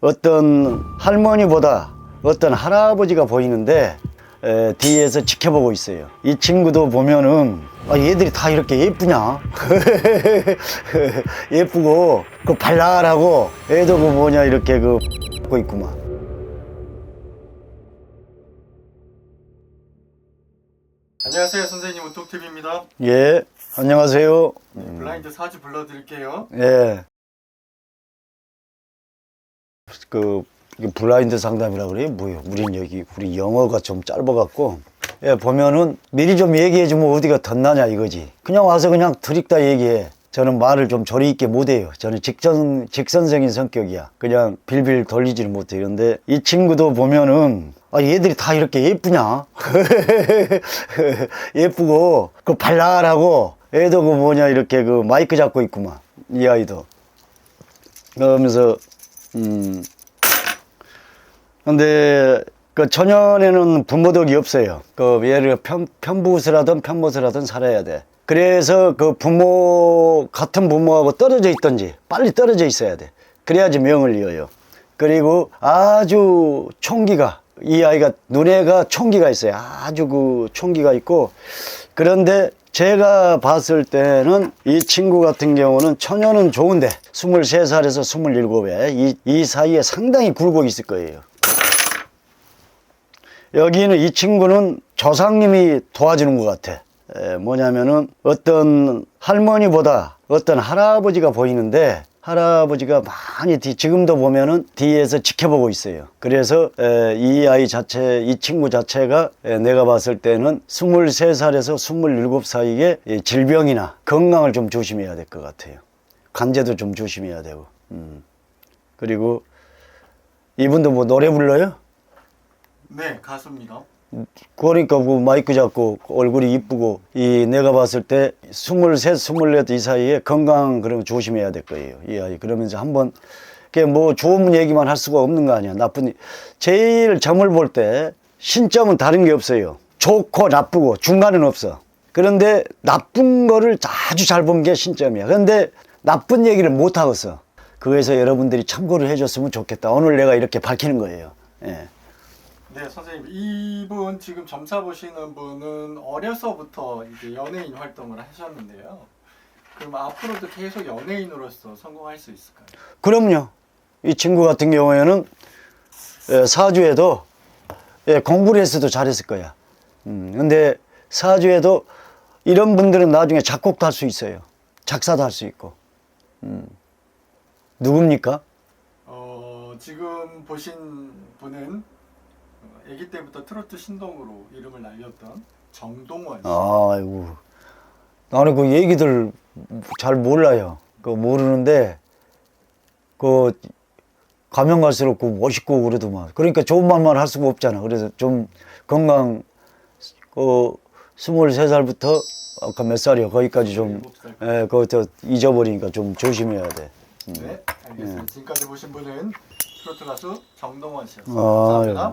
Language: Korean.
어떤 할머니보다 어떤 할아버지가 보이는데 에, 뒤에서 지켜보고 있어요. 이 친구도 보면은 아, 얘들이 다 이렇게 예쁘냐? 예쁘고 그 발랄하고 애도 그 뭐냐 이렇게 그고 있구만. 안녕하세요 선생님 운톡TV입니다 예, 안녕하세요. 블라인드 사주 불러드릴게요 예. 그 블라인드 상담이라 그래요? 뭐요? 우린 여기 우리 영어가 좀 짧아갖고 예 보면은 미리 좀 얘기해주면 어디가 덧나냐 이거지. 그냥 와서 그냥 드립다 얘기해. 저는 말을 좀 조리 있게 못해요. 저는 직선 직선적인 성격이야. 그냥 빌빌 돌리지를 못해. 그런데 이 친구도 보면은 아 얘들이 다 이렇게 예쁘냐? 예쁘고 그 발랄하고 애도 그 뭐냐 이렇게 그 마이크 잡고 있구만 이 아이도 그러면서 음 근데 그 초년에는 부모 덕이 없어요. 그 예를 편, 편부스라든 편모스라든 살아야 돼. 그래서 그 부모 같은 부모하고 떨어져 있든지 빨리 떨어져 있어야 돼. 그래야지 명을 이어요. 그리고 아주 총기가 이 아이가 눈에가 총기가 있어요. 아주 그 총기가 있고 그런데 제가 봤을 때는 이 친구 같은 경우는 처녀는 좋은데 23살에서 27에 이, 이 사이에 상당히 굴고 있을 거예요. 여기는 이 친구는 조상님이 도와주는 것 같아. 에, 뭐냐면은 어떤 할머니보다 어떤 할아버지가 보이는데 할아버지가 많이 뒤, 지금도 보면은 뒤에서 지켜보고 있어요. 그래서 에, 이 아이 자체, 이 친구 자체가 에, 내가 봤을 때는 23살에서 27 사이에 이 질병이나 건강을 좀 조심해야 될 것 같아요. 관제도 좀 조심해야 되고. 음. 그리고 이분도 뭐 노래 불러요? 네 가수입니다 그러니까 뭐 마이크 잡고 얼굴이 이쁘고 이 내가 봤을 때 스물셋 스물넷 이 사이에 건강 그러면 조심해야 될 거예요 이 아이. 그러면서 한번 뭐 좋은 얘기만 할 수가 없는 거 아니야. 나쁜 제일 점을 볼 때 신점은 다른 게 없어요. 좋고 나쁘고 중간은 없어. 그런데 나쁜 거를 아주 잘 본 게 신점이야. 그런데 나쁜 얘기를 못 하겠어 그래서 여러분들이 참고를 해줬으면 좋겠다. 오늘 내가 이렇게 밝히는 거예요. 예. 네 선생님 이분 지금 점사 보시는 분은 어려서부터 이제 연예인 활동을 하셨는데요 그럼 앞으로도 계속 연예인으로서 성공할 수 있을까요? 그럼요. 이 친구 같은 경우에는 예, 사주에도 예, 공부를 했어도 잘했을 거야. 음, 근데 사주에도 이런 분들은 나중에 작곡도 할 수 있어요. 작사도 할 수 있고. 음. 누굽니까? 어 지금 보신 분은 어, 아기 때부터 트로트 신동으로 이름을 날렸던 정동원 씨 아이고. 나는 그 얘기들 잘 몰라요. 그 모르는데, 그, 가면 갈수록 그 멋있고 그러더만. 그러니까 좋은 말만 할 수가 없잖아. 그래서 좀 건강, 그, 23살부터 아까 몇 살이요? 거기까지 좀, 일곱 살. 예, 그거 저 잊어버리니까 좀 조심해야 돼. 네 알겠습니다 지금까지 보신 분은 트로트 가수 정동원 씨였습니다 아, 감사합니다